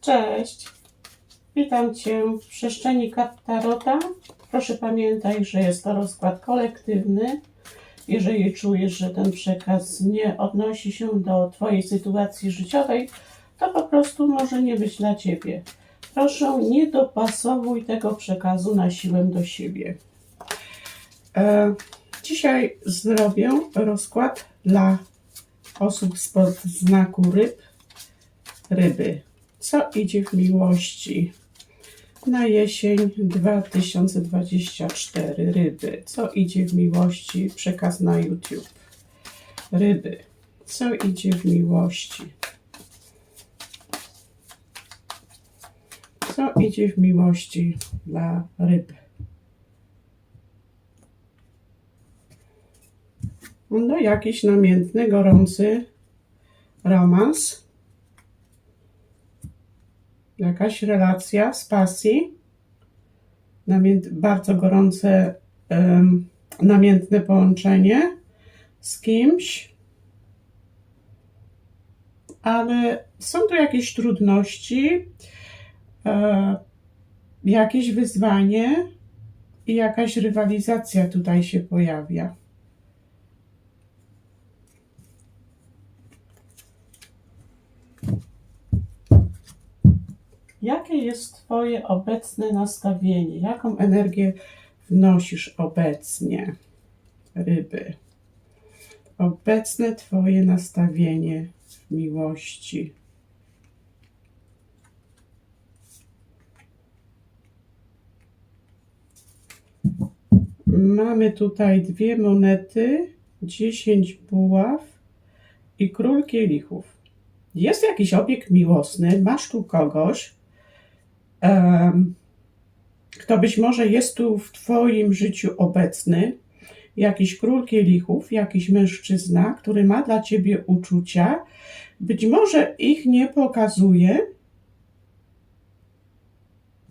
Cześć. Witam Cię w przestrzeni kart Tarota. Proszę pamiętaj, że jest to rozkład kolektywny. Jeżeli czujesz, że ten przekaz nie odnosi się do Twojej sytuacji życiowej, to po prostu może nie być dla Ciebie. Proszę, nie dopasowuj tego przekazu na siłę do siebie. E, dzisiaj zrobię rozkład dla osób spod znaku ryb. Ryby. Co idzie w miłości? Na jesień 2024 ryby. Co idzie w miłości? Przekaz na YouTube. Ryby. Co idzie w miłości? Co idzie w miłości dla ryb? No, jakiś namiętny, gorący romans jakaś relacja z pasji, bardzo gorące, um, namiętne połączenie z kimś, ale są tu jakieś trudności, e, jakieś wyzwanie i jakaś rywalizacja tutaj się pojawia. Jakie jest Twoje obecne nastawienie? Jaką energię wnosisz obecnie, ryby? Obecne Twoje nastawienie w miłości. Mamy tutaj dwie monety, dziesięć buław i król kielichów. Jest jakiś obiekt miłosny, masz tu kogoś, kto być może jest tu w Twoim życiu obecny, jakiś król kielichów, jakiś mężczyzna, który ma dla Ciebie uczucia, być może ich nie pokazuje,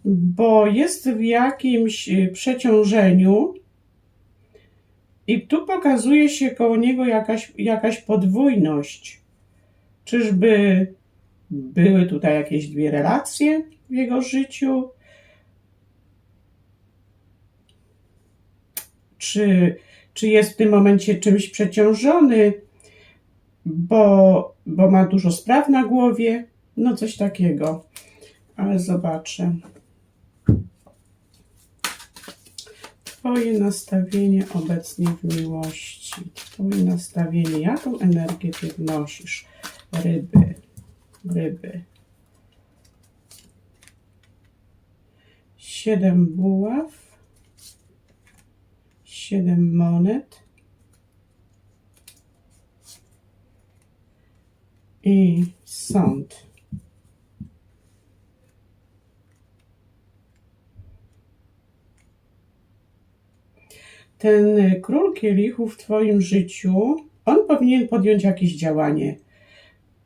bo jest w jakimś przeciążeniu i tu pokazuje się koło niego jakaś, jakaś podwójność. Czyżby były tutaj jakieś dwie relacje? W jego życiu? Czy, czy jest w tym momencie czymś przeciążony, bo, bo ma dużo spraw na głowie? No, coś takiego. Ale zobaczę. Twoje nastawienie obecnie w miłości. Twoje nastawienie. Jaką energię ty wnosisz? Ryby. Ryby. Siedem buław, siedem monet i sąd. Ten król kielichów w Twoim życiu, on powinien podjąć jakieś działanie,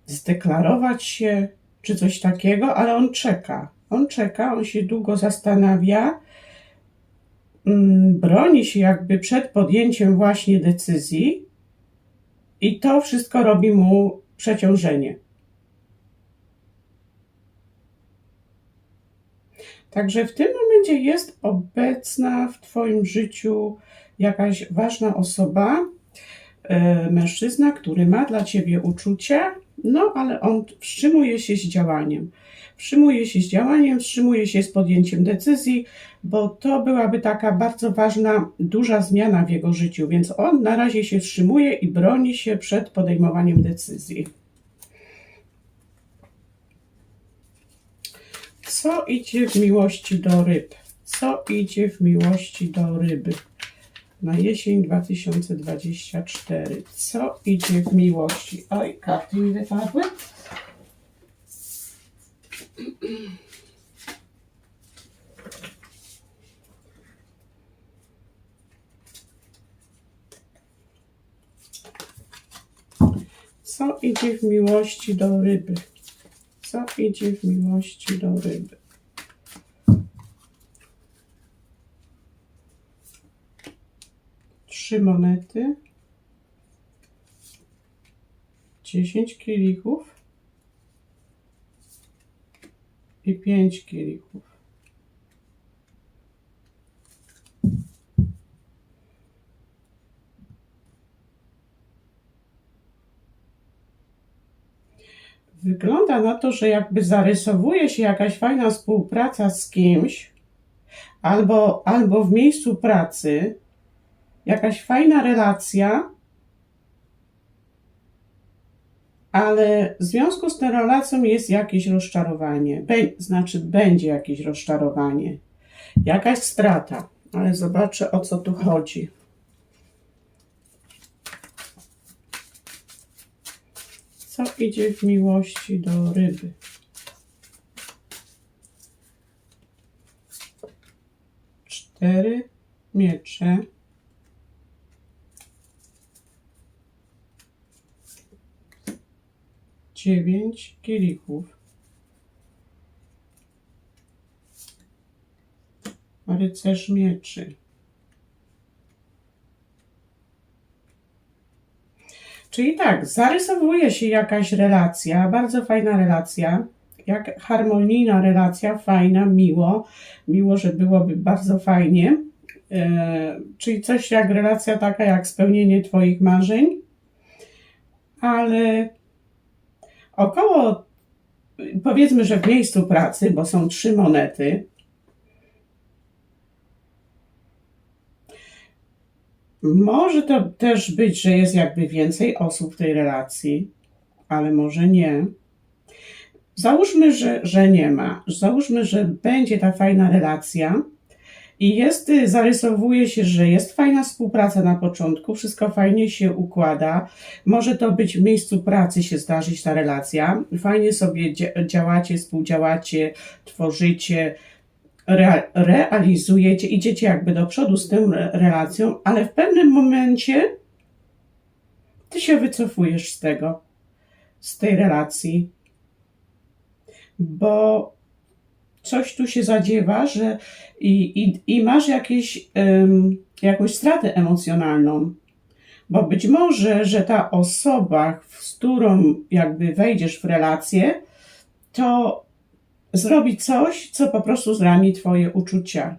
zdeklarować się czy coś takiego, ale on czeka on czeka, on się długo zastanawia, mm, broni się jakby przed podjęciem właśnie decyzji i to wszystko robi mu przeciążenie. Także w tym momencie jest obecna w Twoim życiu jakaś ważna osoba, e, mężczyzna, który ma dla Ciebie uczucia, no ale on wstrzymuje się z działaniem wstrzymuje się z działaniem, wstrzymuje się z podjęciem decyzji, bo to byłaby taka bardzo ważna, duża zmiana w jego życiu, więc on na razie się wstrzymuje i broni się przed podejmowaniem decyzji. Co idzie w miłości do ryb? Co idzie w miłości do ryby? Na jesień 2024. Co idzie w miłości? Oj, karty mi wypadły. Co idzie w miłości do ryby? Co idzie w miłości do ryby? Trzy monety. Dziesięć kielichów. I pięć kielichów. Wygląda na to, że jakby zarysowuje się jakaś fajna współpraca z kimś, albo, albo w miejscu pracy, jakaś fajna relacja, ale w związku z tą relacją jest jakieś rozczarowanie. Bę, znaczy, będzie jakieś rozczarowanie, jakaś strata, ale zobaczę o co tu chodzi. Co idzie w miłości do ryby? Cztery miecze. Dziewięć kielichów. Rycerz mieczy. Czyli tak, zarysowuje się jakaś relacja, bardzo fajna relacja, jak harmonijna relacja, fajna, miło, miło, że byłoby bardzo fajnie. E, czyli coś jak relacja taka, jak spełnienie Twoich marzeń, ale około, powiedzmy, że w miejscu pracy, bo są trzy monety, Może to też być, że jest jakby więcej osób w tej relacji, ale może nie. Załóżmy, że, że nie ma. Załóżmy, że będzie ta fajna relacja i jest, zarysowuje się, że jest fajna współpraca na początku, wszystko fajnie się układa. Może to być w miejscu pracy się zdarzyć ta relacja. Fajnie sobie działacie, współdziałacie, tworzycie, re, realizujecie, idziecie jakby do przodu z tą relacją, ale w pewnym momencie ty się wycofujesz z tego, z tej relacji, bo coś tu się zadziewa, że i, i, i masz jakieś, um, jakąś stratę emocjonalną. Bo być może, że ta osoba, z którą jakby wejdziesz w relację, to zrobi coś, co po prostu zrani Twoje uczucia.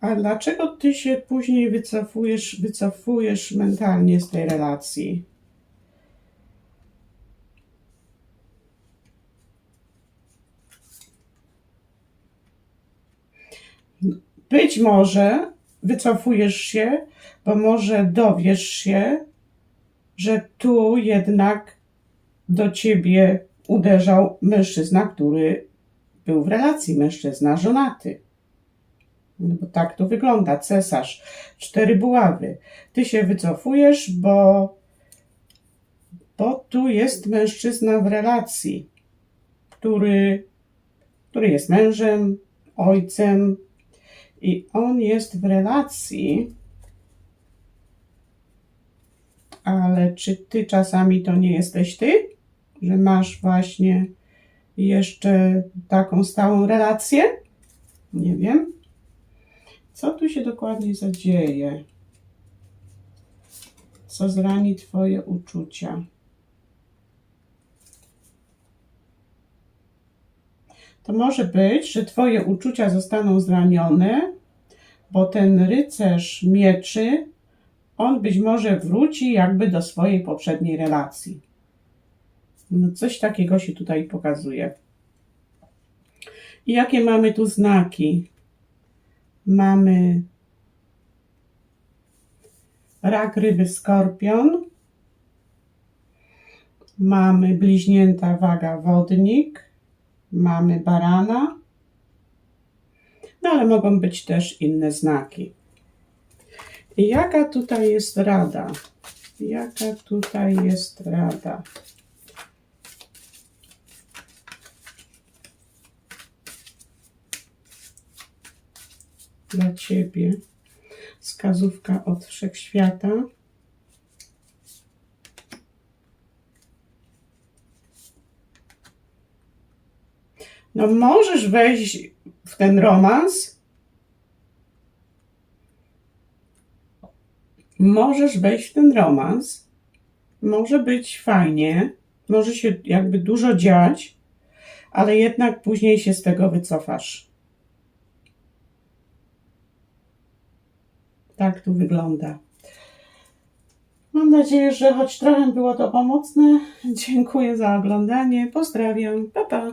A dlaczego Ty się później wycofujesz, wycofujesz mentalnie z tej relacji? Być może wycofujesz się, bo może dowiesz się, że tu jednak do ciebie uderzał mężczyzna, który był w relacji, mężczyzna żonaty. No bo tak to wygląda, cesarz, cztery buławy. Ty się wycofujesz, bo, bo tu jest mężczyzna w relacji, który, który jest mężem, ojcem i on jest w relacji, ale czy ty czasami to nie jesteś ty? że masz właśnie jeszcze taką stałą relację? Nie wiem. Co tu się dokładnie zadzieje? Co zrani Twoje uczucia? To może być, że Twoje uczucia zostaną zranione, bo ten rycerz mieczy, on być może wróci jakby do swojej poprzedniej relacji. No coś takiego się tutaj pokazuje. I jakie mamy tu znaki? Mamy rak, ryby, skorpion. Mamy bliźnięta waga, wodnik. Mamy barana. No ale mogą być też inne znaki. Jaka tutaj jest rada? Jaka tutaj jest rada? dla Ciebie. Wskazówka od Wszechświata. No możesz wejść w ten romans. Możesz wejść w ten romans. Może być fajnie, może się jakby dużo dziać, ale jednak później się z tego wycofasz. Tak tu wygląda. Mam nadzieję, że choć trochę było to pomocne. Dziękuję za oglądanie. Pozdrawiam. Pa, pa.